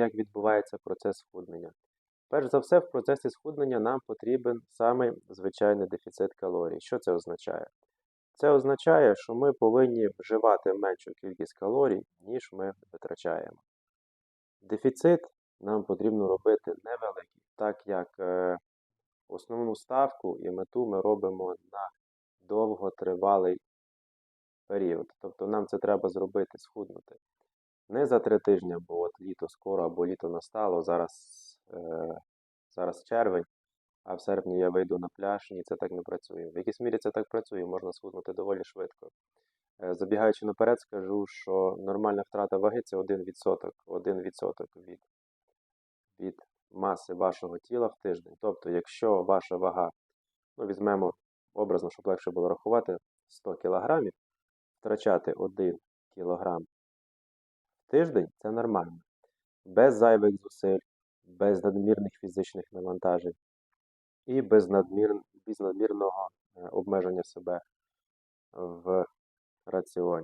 як відбувається процес схуднення. Перш за все, в процесі схуднення нам потрібен саме звичайний дефіцит калорій. Що це означає? Це означає, що ми повинні вживати меншу кількість калорій, ніж ми витрачаємо. Дефіцит нам потрібно робити невеликий, так як е, основну ставку і мету ми робимо на довготривалий період. Тобто нам це треба зробити, схуднути. Не за три тижні, бо от літо скоро або літо настало, зараз, е, зараз червень, а в серпні я вийду на пляж, ні, це так не працює. В якійсь мірі це так працює, можна схуднути доволі швидко. Е, Забігаючи наперед, скажу, що нормальна втрата ваги це 1%, 1% від, від маси вашого тіла в тиждень. Тобто, якщо ваша вага, ну візьмемо образно, щоб легше було рахувати, 100 кг, втрачати 1 кг тиждень це нормально. Без зайвих зусиль, без надмірних фізичних навантажень і без, надмір... без надмірного е, обмеження себе в раціоні.